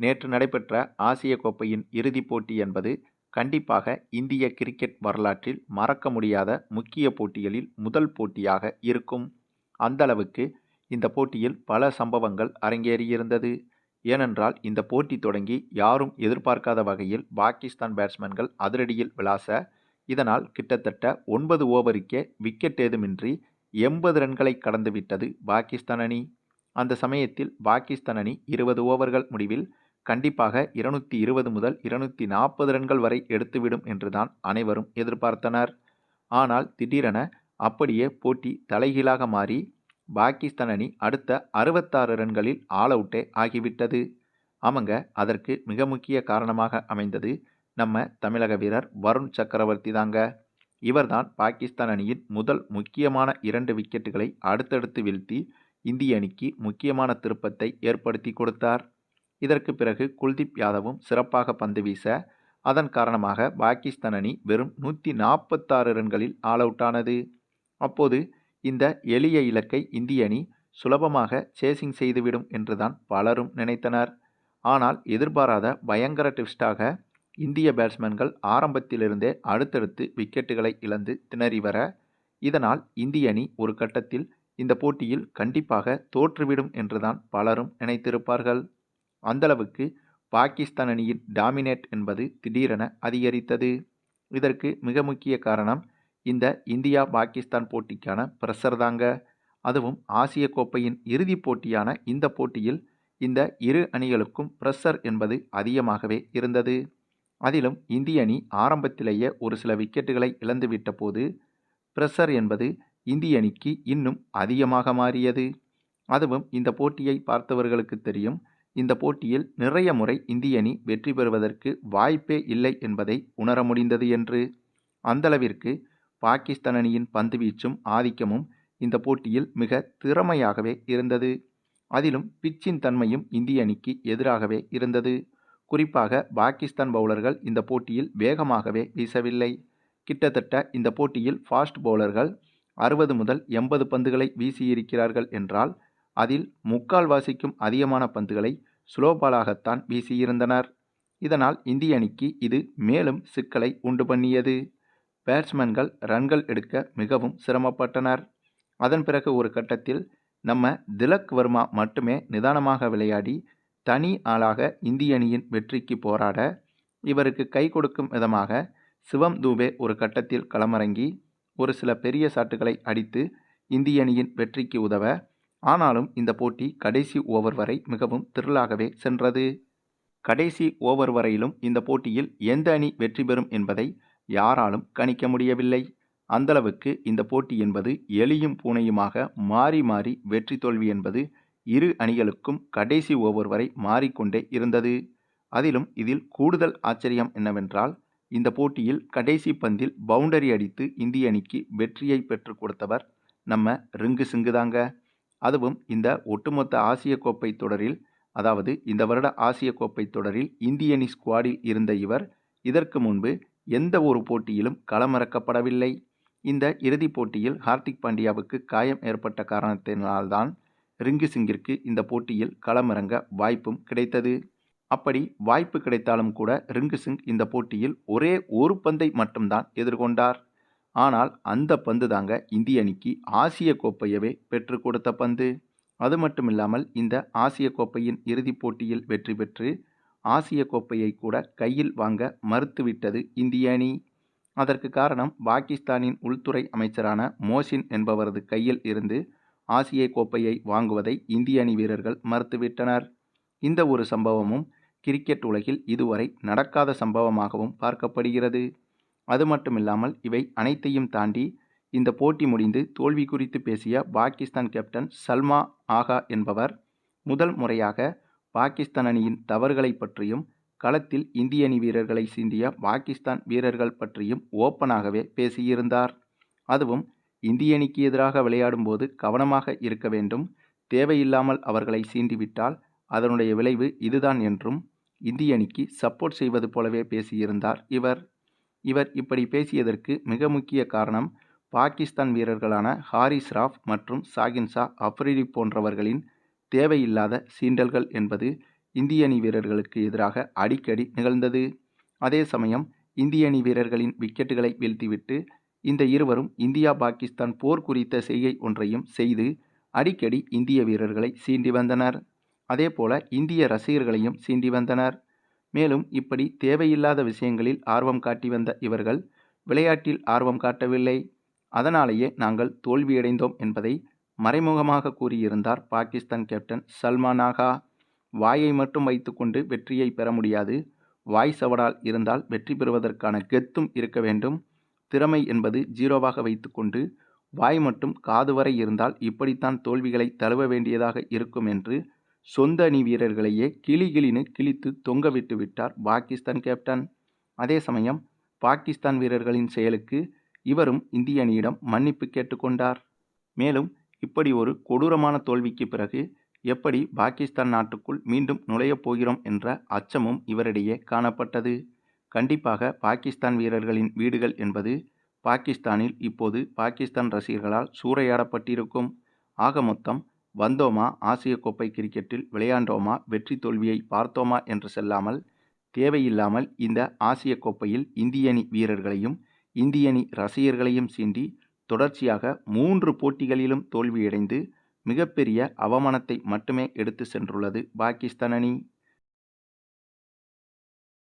நேற்று நடைபெற்ற ஆசிய கோப்பையின் இறுதிப் போட்டி என்பது கண்டிப்பாக இந்திய கிரிக்கெட் வரலாற்றில் மறக்க முடியாத முக்கிய போட்டிகளில் முதல் போட்டியாக இருக்கும். அந்தளவுக்கு இந்த போட்டியில் பல சம்பவங்கள் அரங்கேறியிருந்தது. ஏனென்றால் இந்த போட்டி தொடங்கி யாரும் எதிர்பார்க்காத வகையில் பாகிஸ்தான் பேட்ஸ்மேன்கள் அதிரடியில் விளாச இதனால் கிட்டத்தட்ட ஒன்பது ஓவருக்கே விக்கெட் ஏதுமின்றி எண்பது ரன்களை கடந்துவிட்டது பாகிஸ்தான் அணி. அந்த சமயத்தில் பாகிஸ்தான் அணி இருபது ஓவர்கள் முடிவில் கண்டிப்பாக இருநூற்றி இருபது முதல் இருநூற்றி நாற்பது ரன்கள் வரை எடுத்துவிடும் என்றுதான் அனைவரும் எதிர்பார்த்தனர். ஆனால் திடீரென அப்படியே போட்டி தலைகீழாக மாறி பாகிஸ்தான் அணி அடுத்த அறுபத்தாறு ரன்களில் ஆல் அவுட்டே ஆகிவிட்டது. ஆமாங்க அதற்கு மிக முக்கிய காரணமாக அமைந்தது நம்ம தமிழக வீரர் வருண் சக்கரவர்த்தி தாங்க. இவர்தான் பாகிஸ்தான் அணியின் முதல் முக்கியமான இரண்டு விக்கெட்டுகளை அடுத்தடுத்து வீழ்த்தி இந்திய அணிக்கு முக்கியமான திருப்பத்தை ஏற்படுத்தி கொடுத்தார். இதற்கு பிறகு குல்தீப் யாதவும் சிறப்பாக பந்து வீச அதன் காரணமாக பாகிஸ்தான் அணி வெறும் நூற்றி நாற்பத்தாறு ரன்களில் ஆல் அவுட் ஆனது. அப்போது இந்த எளிய இலக்கை இந்திய அணி சுலபமாக சேசிங் செய்துவிடும் என்றுதான் பலரும் நினைத்தனர். ஆனால் எதிர்பாராத பயங்கர ட்விஸ்டாக இந்திய பேட்ஸ்மேன்கள் ஆரம்பத்திலிருந்தே அடுத்தடுத்து விக்கெட்டுகளை இழந்து திணறி வர இதனால் இந்திய அணி ஒரு கட்டத்தில் இந்த போட்டியில் கண்டிப்பாக தோற்றுவிடும் என்றுதான் பலரும் நினைத்திருப்பார்கள். அந்தளவுக்கு பாகிஸ்தான் அணியின் டாமினேட் என்பது திடீரென அதிகரித்தது. இதற்கு மிக முக்கிய காரணம் இந்த இந்தியா பாகிஸ்தான் போட்டிக்கான பிரஷர் தாங்க. அதுவும் ஆசிய கோப்பையின் இறுதிப் போட்டியான இந்த போட்டியில் இந்த இரு அணிகளுக்கும் ப்ரெஷர் என்பது அதிகமாகவே இருந்தது. அதிலும் இந்திய அணி ஆரம்பத்திலேயே ஒரு சில விக்கெட்டுகளை இழந்துவிட்ட போது ப்ரெஷர் என்பது இந்திய அணிக்கு இன்னும் அதிகமாக மாறியது. அதுவும் இந்த போட்டியை பார்த்தவர்களுக்கு தெரியும் இந்த போட்டியில் நிறைய முறை இந்திய அணி வெற்றி பெறுவதற்கு வாய்ப்பே இல்லை என்பதை உணர முடிந்தது என்று. அந்தளவிற்கு பாகிஸ்தான் அணியின் பந்துவீச்சும் ஆதிக்கமும் இந்த போட்டியில் மிக திறமையாகவே இருந்தது. அதிலும் பிச்சின் தன்மையும் இந்திய அணிக்கு எதிராகவே இருந்தது. குறிப்பாக பாகிஸ்தான் பவுலர்கள் இந்த போட்டியில் வேகமாகவே வீசவில்லை. கிட்டத்தட்ட இந்த போட்டியில் ஃபாஸ்ட் பவுலர்கள் அறுபது முதல் எண்பது பந்துகளை வீசியிருக்கிறார்கள் என்றால் அதில் முக்கால்வாசிக்கும் அதிகமான பந்துகளை ஸ்லோ பாலாகத்தான் வீசியிருந்தனர். இதனால் இந்திய அணிக்கு இது மேலும் சிக்கலை உண்டு பண்ணியது. பேட்ஸ்மேன்கள் ரன்கள் எடுக்க மிகவும் சிரமப்பட்டனர். அதன் பிறகு ஒரு கட்டத்தில் நம்ம திலக் வர்மா மட்டுமே நிதானமாக விளையாடி தனி ஆளாக இந்திய அணியின் வெற்றிக்கு போராட இவருக்கு கை கொடுக்கும் விதமாக சிவம் தூபே ஒரு கட்டத்தில் களமிறங்கி ஒரு சில பெரிய சாட்டுகளை அடித்து இந்திய அணியின் வெற்றிக்கு உதவ ஆனாலும் இந்த போட்டி கடைசி ஓவர் வரை மிகவும் திரளாகவே சென்றது. கடைசி ஓவர் வரையிலும் இந்த போட்டியில் எந்த அணி வெற்றி பெறும் என்பதை யாராலும் கணிக்க முடியவில்லை. அந்தளவுக்கு இந்த போட்டி என்பது எலியும் பூனையுமாக மாறி மாறி வெற்றி தோல்வி என்பது இரு அணிகளுக்கும் கடைசி ஓவர் வரை மாறிக்கொண்டே இருந்தது. அதிலும் இதில் கூடுதல் ஆச்சரியம் என்னவென்றால் இந்த போட்டியில் கடைசி பந்தில் பவுண்டரி அடித்து இந்திய அணிக்கு வெற்றியை பெற்றுக் கொடுத்தவர் நம்ம ரிங்கு சிங்கு தாங்க அதுவும் இந்த ஒட்டுமொத்த ஆசிய கோப்பை தொடரில் அதாவது இந்த வருட ஆசிய கோப்பை தொடரில் இந்திய அணி ஸ்குவாடில் இருந்த இவர் இதற்கு முன்பு எந்த ஒரு போட்டியிலும் களமிறக்கப்படவில்லை. இந்த இறுதிப் போட்டியில் ஹார்திக் பாண்டியாவுக்கு காயம் ஏற்பட்ட காரணத்தினால்தான் ரிங்கு சிங்கிற்கு இந்த போட்டியில் களமிறங்க வாய்ப்பும் கிடைத்தது. அப்படி வாய்ப்பு கிடைத்தாலும் கூட ரிங்கு சிங் இந்த போட்டியில் ஒரே ஒரு பந்தை மட்டும்தான் எதிர்கொண்டார். ஆனால் அந்த பந்து தாங்க இந்திய அணிக்கு ஆசிய கோப்பையவே பெற்று கொடுத்த பந்து. அது மட்டும் இல்லாமல் இந்த ஆசிய கோப்பையின் இறுதிப் போட்டியில் வெற்றி பெற்று ஆசிய கோப்பையை கூட கையில் வாங்க மறுத்துவிட்டது இந்திய அணி. அதற்கு காரணம் பாகிஸ்தானின் உள்துறை அமைச்சரான மோசின் என்பவரது கையில் இருந்து ஆசிய கோப்பையை வாங்குவதை இந்திய அணி வீரர்கள் மறுத்துவிட்டனர் இந்த ஒரு சம்பவமும் கிரிக்கெட் உலகில் இதுவரை நடக்காத சம்பவமாகவும் பார்க்கப்படுகிறது. அது மட்டுமில்லாமல் இவை அனைத்தையும் தாண்டி இந்த போட்டி முடிந்து தோல்வி குறித்து பேசிய பாகிஸ்தான் கேப்டன் சல்மா ஆகா என்பவர் முதல் முறையாக பாகிஸ்தான் அணியின் தவறுகளை பற்றியும் களத்தில் இந்திய அணி வீரர்களை சீண்டிய பாகிஸ்தான் வீரர்கள் பற்றியும் ஓப்பனாகவே பேசியிருந்தார். அதுவும் இந்திய அணிக்கு எதிராக விளையாடும்போது கவனமாக இருக்க வேண்டும். தேவையில்லாமல் அவர்களை சீண்டிவிட்டால் அதனுடைய விளைவு இதுதான் என்றும் இந்திய அணிக்கு சப்போர்ட் செய்வது போலவே பேசியிருந்தார் இவர். இவர் இப்படி பேசியதற்கு மிக முக்கிய காரணம் பாகிஸ்தான் வீரர்களான ஹாரிஸ் ராஃப் மற்றும் சாகின் ஷா அப்ரிடி போன்றவர்களின் தேவையில்லாத சீண்டல்கள் என்பது இந்திய அணி வீரர்களுக்கு எதிராக அடிக்கடி நிகழ்ந்தது. அதே சமயம் இந்திய அணி வீரர்களின் விக்கெட்டுகளை வீழ்த்திவிட்டு இந்த இருவரும் இந்தியா பாகிஸ்தான் போர் குறித்த செய்கை ஒன்றையும் செய்து அடிக்கடி இந்திய வீரர்களை சீண்டி வந்தனர். அதேபோல இந்திய ரசிகர்களையும் சீண்டி வந்தனர். மேலும் இப்படி தேவையில்லாத விஷயங்களில் ஆர்வம் காட்டி வந்த இவர்கள் விளையாட்டில் ஆர்வம் காட்டவில்லை. அதனாலேயே நாங்கள் தோல்வியடைந்தோம் என்பதை மறைமுகமாக கூறியிருந்தார் பாகிஸ்தான் கேப்டன் சல்மான் ஆகா. வாயை மட்டும் வைத்துக்கொண்டு வெற்றியை பெற முடியாது. வாய் சவடால் இருந்தால் வெற்றி பெறுவதற்கான கெத்தும் இருக்க வேண்டும். திறமை என்பது ஜீரோவாக வைத்துக்கொண்டு வாய் மட்டும் காது வரை இருந்தால் இப்படித்தான் தோல்விகளை தழுவ வேண்டியதாக இருக்கும் என்று சொந்த அணி வீரர்களையே கிளி கிளின்னு கிழித்து தொங்கவிட்டு விட்டார் பாகிஸ்தான் கேப்டன் அதே சமயம் பாகிஸ்தான் வீரர்களின் செயலுக்கு இவரும் இந்திய அணியிடம் மன்னிப்பு கேட்டுக்கொண்டார் மேலும் இப்படி ஒரு கொடூரமான தோல்விக்கு பிறகு எப்படி பாகிஸ்தான் நாட்டுக்குள் மீண்டும் நுழையப் போகிறோம் என்ற அச்சமும் இவரிடையே காணப்பட்டது. கண்டிப்பாக பாகிஸ்தான் வீரர்களின் வீடுகள் என்பது பாகிஸ்தானில் இப்போது பாகிஸ்தான் ரசிகர்களால் சூறையாடப்பட்டிருக்கும். ஆக மொத்தம் வந்தோமா? ஆசிய கோப்பை கிரிக்கெட்டில் விளையாண்டோமா? வெற்றி தோல்வியை பார்த்தோமா? என்று செல்லாமல் தேவையில்லாமல் இந்த ஆசிய கோப்பையில் இந்திய அணி வீரர்களையும் இந்திய அணி ரசிகர்களையும் சீண்டி தொடர்ச்சியாக மூன்று போட்டிகளிலும் தோல்வியடைந்து மிகப்பெரிய அவமானத்தை மட்டுமே எடுத்து சென்றுள்ளது பாகிஸ்தான் அணி.